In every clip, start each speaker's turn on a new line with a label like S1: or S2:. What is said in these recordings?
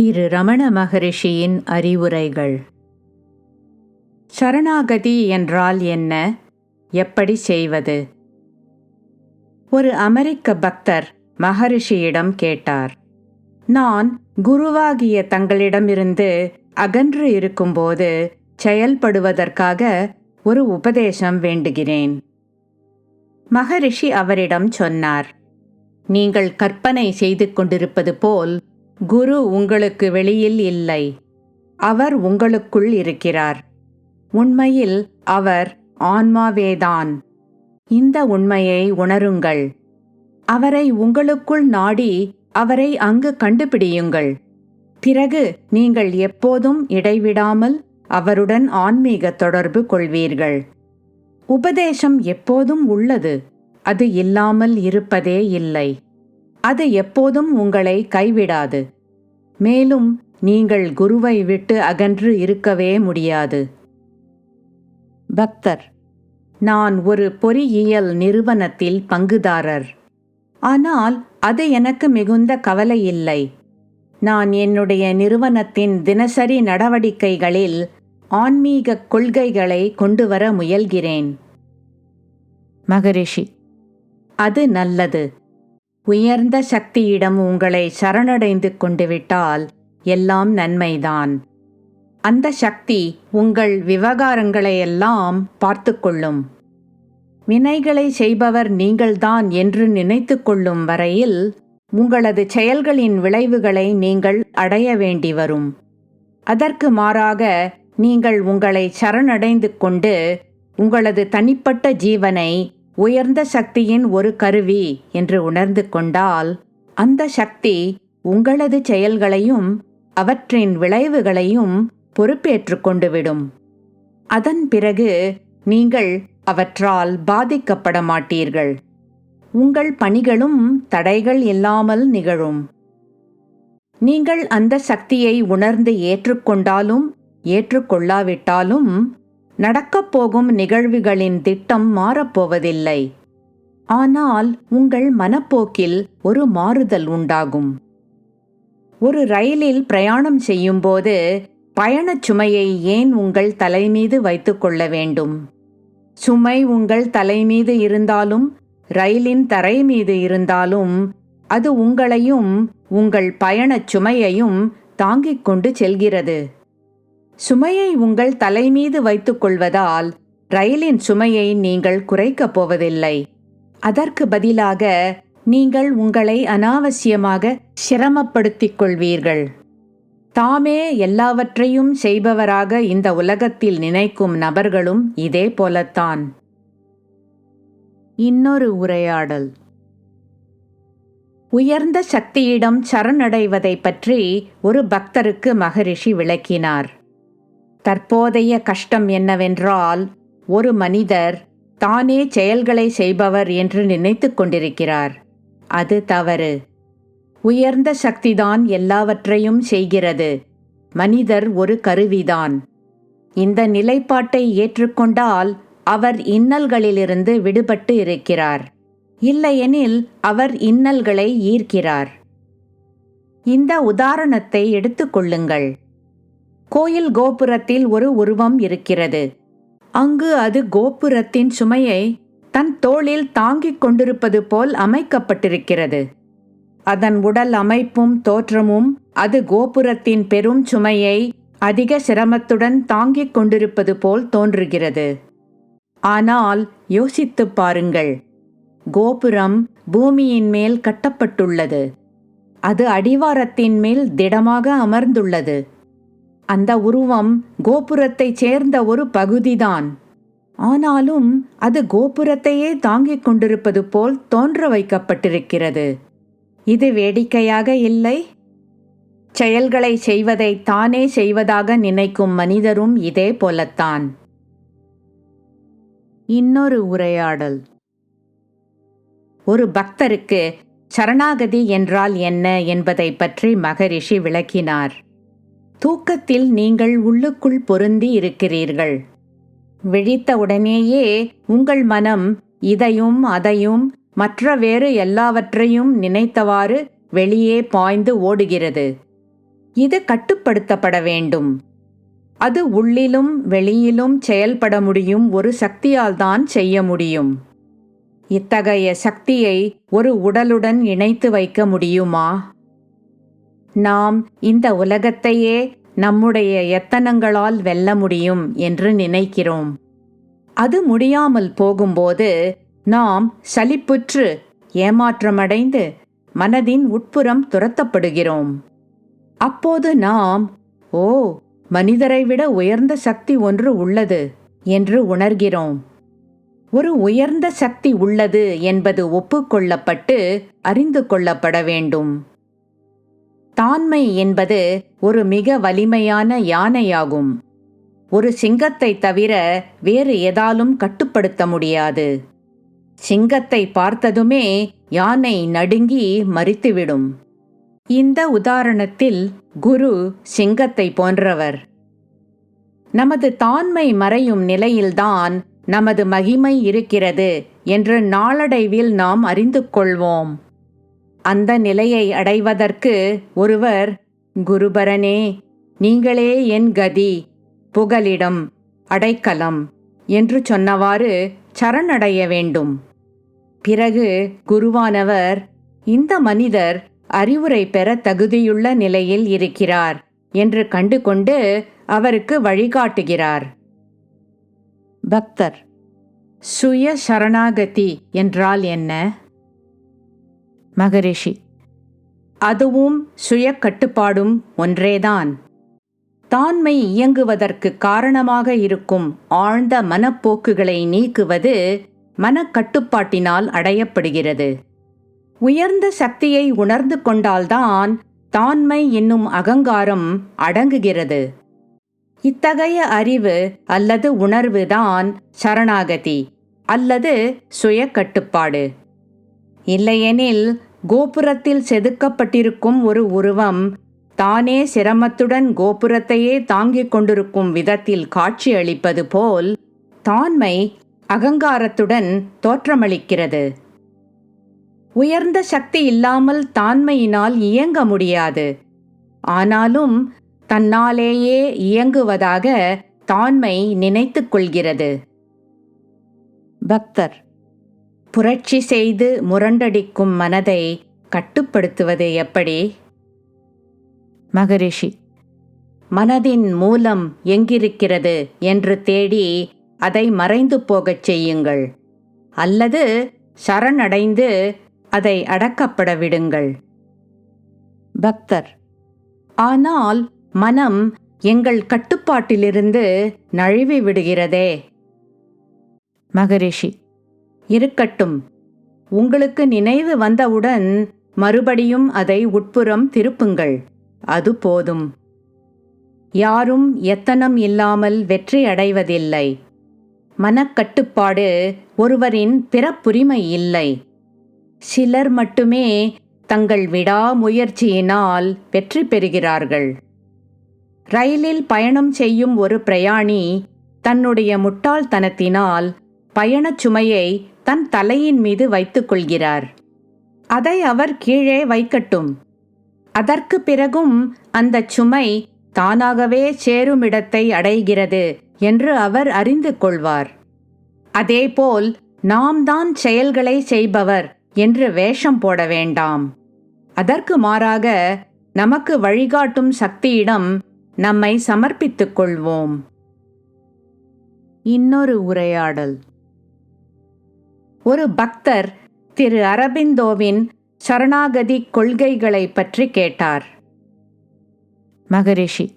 S1: திரு ரமண மகரிஷியின் அறிவுரைகள். சரணாகதி என்றால் என்ன? எப்படி செய்வது? ஒரு அமெரிக்க பக்தர் மகரிஷியிடம் கேட்டார். நான் குருவாகிய தங்களிடமிருந்து அகன்று இருக்கும்போது செயல்படுவதற்காக ஒரு உபதேசம் வேண்டுகிறேன். மகரிஷி அவரிடம் சொன்னார். நீங்கள் கற்பனை செய்து கொண்டிருப்பது போல் குரு உங்களுக்கு வெளியில் இல்லை. அவர் உங்களுக்குள் இருக்கிறார். உண்மையில் அவர் ஆன்மாவேதான். இந்த உண்மையை உணருங்கள். அவரை உங்களுக்குள் நாடி அவரை அங்கு கண்டுபிடியுங்கள். பிறகு நீங்கள் எப்போதும் இடைவிடாமல் அவருடன் ஆன்மீக தொடர்பு கொள்வீர்கள். உபதேசம் எப்போதும் உள்ளது. அது இல்லாமல் இருப்பதே இல்லை. அது எப்போதும் உங்களை கைவிடாது. மேலும் நீங்கள் குருவை விட்டு அகன்று இருக்கவே முடியாது. பக்தர் நான் ஒரு பொறியியல் நிறுவனத்தில் பங்குதாரர். ஆனால் அது எனக்கு மிகுந்த கவலை இல்லை. நான் என்னுடைய நிறுவனத்தின் தினசரி நடவடிக்கைகளில் ஆன்மீக கொள்கைகளை கொண்டு வர முயல்கிறேன். மகரிஷி அது நல்லது. உயர்ந்த சக்தியிடம் உங்களை சரணடைந்து கொண்டு விட்டால் எல்லாம் நன்மைதான். அந்த சக்தி உங்கள் விவகாரங்களையெல்லாம் பார்த்து கொள்ளும் வினைகளை செய்பவர் நீங்கள்தான் என்று நினைத்து கொள்ளும் வரையில் உங்களது செயல்களின் விளைவுகளை நீங்கள் அடைய வேண்டி வரும். அதற்கு மாறாக நீங்கள் உங்களை சரணடைந்து கொண்டு உங்களது தனிப்பட்ட ஜீவனை உயர்ந்த சக்தியின் ஒரு கருவி என்று உணர்ந்து கொண்டால் அந்த சக்தி உங்களது செயல்களையும் அவற்றின் விளைவுகளையும் பொறுப்பேற்று கொண்டுவிடும் அதன் பிறகு நீங்கள் அவற்றால் பாதிக்கப்பட மாட்டீர்கள். உங்கள் பணிகளும் தடைகள் இல்லாமல் நிகழும். நீங்கள் அந்த சக்தியை உணர்ந்து ஏற்றுக்கொண்டாலும் ஏற்றுக்கொள்ளாவிட்டாலும் நடக்கப் போகும் நிகழ்வுகளின் திட்டம் மாறப்போவதில்லை. ஆனால் உங்கள் மனப்போக்கில் ஒரு மாறுதல் உண்டாகும். ஒரு ரயிலில் பிரயாணம் செய்யும்போது பயணச் சுமையை ஏன் உங்கள் தலைமீது வைத்துக்கொள்ள வேண்டும்? சுமை உங்கள் தலைமீது இருந்தாலும் ரயிலின் தரை மீது இருந்தாலும் அது உங்களையும் உங்கள் பயணச் சுமையையும் தாங்கிக் கொண்டு செல்கிறது. சுமையை உங்கள் தலைமீது வைத்துக் கொள்வதால் ரயிலின் சுமையை நீங்கள் குறைக்கப் போவதில்லை. அதற்கு பதிலாக நீங்கள் உங்களை அனாவசியமாக சிரமப்படுத்திக் கொள்வீர்கள். தாமே எல்லாவற்றையும் செய்பவராக இந்த உலகத்தில் நினைக்கும் நபர்களும் இதே போலத்தான். இன்னொரு உரையாடல். உயர்ந்த சக்தியிடம் சரணடைவதை பற்றி ஒரு பக்தருக்கு மகரிஷி விளக்கினார். தற்போதைய கஷ்டம் என்னவென்றால் ஒரு மனிதர் தானே செயல்களை செய்பவர் என்று நினைத்து கொண்டிருக்கிறார். அது தவறு. உயர்ந்த சக்திதான் எல்லாவற்றையும் செய்கிறது. மனிதர் ஒரு கருவிதான். இந்த நிலைப்பாட்டை ஏற்றுக்கொண்டால் அவர் இன்னல்களிலிருந்து விடுபட்டு இருக்கிறார். இல்லையெனில் அவர் இன்னல்களை ஈர்க்கிறார். இந்த உதாரணத்தை எடுத்துக்கொள்ளுங்கள் கோயில் கோபுரத்தில் ஒரு உருவம் இருக்கிறது. அங்கு அது கோபுரத்தின் சுமையை தன் தோளில் தாங்கிக் கொண்டிருப்பது போல் அமைக்கப்பட்டிருக்கிறது. அதன் உடல் அமைப்பும் தோற்றமும் அது கோபுரத்தின் பெரும் சுமையை அதிக சிரமத்துடன் தாங்கிக் கொண்டிருப்பது போல் தோன்றுகிறது. ஆனால் யோசித்துப் பாருங்கள். கோபுரம் பூமியின் மேல் கட்டப்பட்டுள்ளது. அது அடிவாரத்தின் மேல் திடமாக அமர்ந்துள்ளது. அந்த உருவம் கோபுரத்தைச் சேர்ந்த ஒரு பகுதிதான். ஆனாலும் அது கோபுரத்தையே தாங்கிக் கொண்டிருப்பது போல் தோன்ற வைக்கப்பட்டிருக்கிறது. இது வேடிக்கையாக இல்லை? செயல்களை செய்வதை தானே செய்வதாக நினைக்கும் மனிதரும் இதே போலத்தான். இன்னொரு உரையாடல். ஒரு பக்தருக்கு சரணாகதி என்றால் என்ன என்பதை பற்றி மகரிஷி விளக்கினார். தூக்கத்தில் நீங்கள் உள்ளுக்குள் பொருந்தி இருக்கிறீர்கள். விழித்த உடனேயே உங்கள் மனம் இதையும் அதையும் மற்ற வேறு எல்லாவற்றையும் நினைத்தவாறு வெளியே பாய்ந்து ஓடுகிறது. இது கட்டுப்படுத்தப்பட வேண்டும். அது உள்ளிலும் வெளியிலும் செயல்பட முடியும் ஒரு சக்தியால்தான் செய்ய முடியும். இத்தகைய சக்தியை ஒரு உடலுடன் இணைத்து வைக்க முடியுமா? நாம் இந்த உலகத்தையே நம்முடைய எத்தனங்களால் வெல்ல முடியும் என்று நினைக்கிறோம். அது முடியாமல் போகும்போது நாம் சலிப்புற்று ஏமாற்றமடைந்து மனதின் உட்புறம் துரத்தப்படுகிறோம். அப்போது நாம் ஓ மனிதரை விட உயர்ந்த சக்தி ஒன்று உள்ளது என்று உணர்கிறோம். ஒரு உயர்ந்த சக்தி உள்ளது என்பது ஒப்புக்கொள்ளப்பட்டு அறிந்து கொள்ளப்பட வேண்டும். தாண்மை என்பது ஒரு மிக வலிமையான யானையாகும். ஒரு சிங்கத்தை தவிர வேறு எதாலும் கட்டுப்படுத்த முடியாது. சிங்கத்தை பார்த்ததுமே யானை நடுங்கி மறித்துவிடும் இந்த உதாரணத்தில் குரு சிங்கத்தை போன்றவர். நமது தாண்மை மறையும் நிலையில்தான் நமது மகிமை இருக்கிறது என்று நாளடைவில் நாம் அறிந்து கொள்வோம். அந்த நிலையை அடைவதற்கு ஒருவர் குருபரனே நீங்களே என் கதி புகலிடம் அடைக்கலம் என்று சொன்னவாறு சரணடைய வேண்டும். பிறகு குருவானவர் இந்த மனிதர் அறிவுரை பெற தகுதியுள்ள நிலையில் இருக்கிறார் என்று கண்டுகொண்டு அவருக்கு வழிகாட்டுகிறார். பக்தர் சுய சரணாகதி என்றால் என்ன? மகரிஷி. அதுவும் சுய கட்டுப்பாடும் ஒன்றேதான். தாண்மை இயங்குவதற்கு காரணமாக இருக்கும் ஆழ்ந்த மனப்போக்குகளை நீக்குவது மனக்கட்டுப்பாட்டினால் அடையப்படுகிறது. உயர்ந்த சக்தியை உணர்ந்து கொண்டால்தான் தான்மை என்னும் அகங்காரம் அடங்குகிறது. இத்தகைய அறிவு அல்லது உணர்வுதான் சரணாகதி அல்லது சுய கட்டுப்பாடு இல்லையெனில் கோபுரத்தில் செதுக்கப்பட்டிருக்கும் ஒரு உருவம் தானே சிரமத்துடன் கோபுரத்தையே தாங்கிக் கொண்டிருக்கும் விதத்தில் காட்சியளிப்பது போல் தாண்மை அகங்காரத்துடன் தோற்றமளிக்கிறது. உயர்ந்த சக்தி இல்லாமல் தாண்மையினால் இயங்க முடியாது. ஆனாலும் தன்னாலேயே இயங்குவதாக தாண்மை நினைத்துக் கொள்கிறது. பக்தர் புரட்சி செய்து முரண்டடிக்கும் மனதை கட்டுப்படுத்துவது எப்படி? மகரிஷி மனதின் மூலம் எங்கிருக்கிறது என்று தேடி அதை மறைந்து போகச் செய்யுங்கள். அல்லது சரணடைந்து அதை அடக்கப்பட விடுங்கள். பக்தர் ஆனால் மனம் எங்கள் கட்டுப்பாட்டிலிருந்து நழுவி விடுகிறதே. மகரிஷி இருக்கட்டும். உங்களுக்கு நினைவு வந்தவுடன் மறுபடியும் அதை உட்புறம் திருப்புங்கள். அது போதும். யாரும் எத்தனம் இல்லாமல் வெற்றி அடைவதில்லை. மனக்கட்டுப்பாடு ஒருவரின் பிறப்புரிமை இல்லை. சிலர் மட்டுமே தங்கள் விடாமுயற்சியினால் வெற்றி பெறுகிறார்கள். ரயிலில் பயணம் செய்யும் ஒரு பிரயாணி தன்னுடைய முட்டாள்தனத்தினால் பயணச் சுமையை தன் தலையின் மீது வைத்துக் கொள்கிறார் அதை அவர் கீழே வைக்கட்டும். அதற்கு பிறகும் அந்தச் சுமை தானாகவே சேருமிடத்தை அடைகிறது என்று அவர் அறிந்து கொள்வார். அதேபோல் நாம் தான் செயல்களை செய்பவர் என்று வேஷம் போட வேண்டாம். அதற்கு மாறாக நமக்கு வழிகாட்டும் சக்தியிடம் நம்மை சமர்ப்பித்துக் கொள்வோம். இன்னொரு உரையாடல். ஒரு பக்தர் திரு அரபிந்தோவின் சரணாகதி கொள்கைகளை பற்றி கேட்டார். மகரிஷி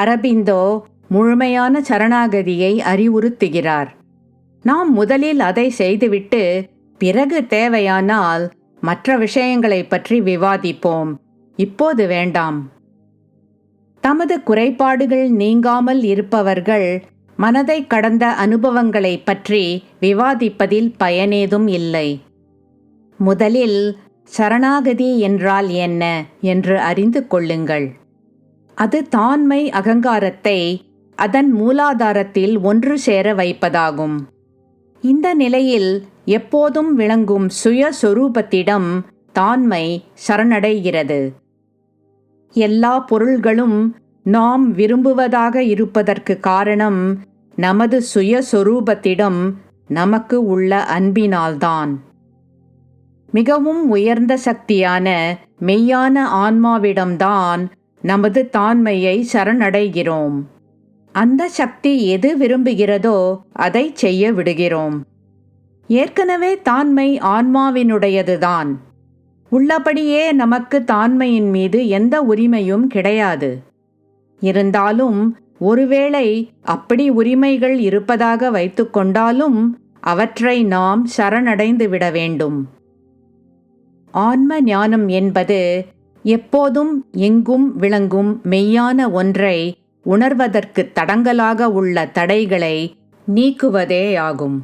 S1: அரபிந்தோ முழுமையான சரணாகதியை அறிவுறுத்துகிறார். நாம் முதலில் அதை செய்துவிட்டு பிறகு தேவையானால் மற்ற விஷயங்களைப் பற்றி விவாதிப்போம். இப்போது வேண்டாம். தமது குறைபாடுகள் நீங்காமல் இருப்பவர்கள் மனதை கடந்த அனுபவங்களைப் பற்றி விவாதிப்பதில் பயனேதும் இல்லை. முதலில் சரணாகதி என்றால் என்ன என்று அறிந்து கொள்ளுங்கள். அது தாண்மை அகங்காரத்தை அதன் மூலாதாரத்தில் ஒன்று சேர வைப்பதாகும். இந்த நிலையில் எப்போதும் விளங்கும் சுய சொரூபத்திடம் தாண்மை சரணடைகிறது. எல்லா பொருள்களும் நாம் விரும்புவதாக இருப்பதற்கு காரணம் நமது சுயஸ்வரூபத்திடம் நமக்கு உள்ள அன்பினால்தான். மிகவும் உயர்ந்த சக்தியான மெய்யான ஆன்மாவிடம்தான் நமது தாண்மையை சரணடைகிறோம். அந்த சக்தி எது விரும்புகிறதோ அதை செய்ய விடுகிறோம். ஏற்கனவே தாண்மை ஆன்மாவினுடையதுதான். உள்ளபடியே நமக்கு தாண்மையின் மீது எந்த உரிமையும் கிடையாது. இருந்தாலும் ஒருவேளை அப்படி உரிமைகள் இருப்பதாக வைத்துக்கொண்டாலும் அவற்றை நாம் சரணடைந்து விட வேண்டும். ஆன்ம ஞானம் என்பது எப்போதும் எங்கும் விளங்கும் மெய்யான ஒன்றை உணர்வதற்கு தடங்கலாக உள்ள தடைகளை நீக்குவதேயாகும்.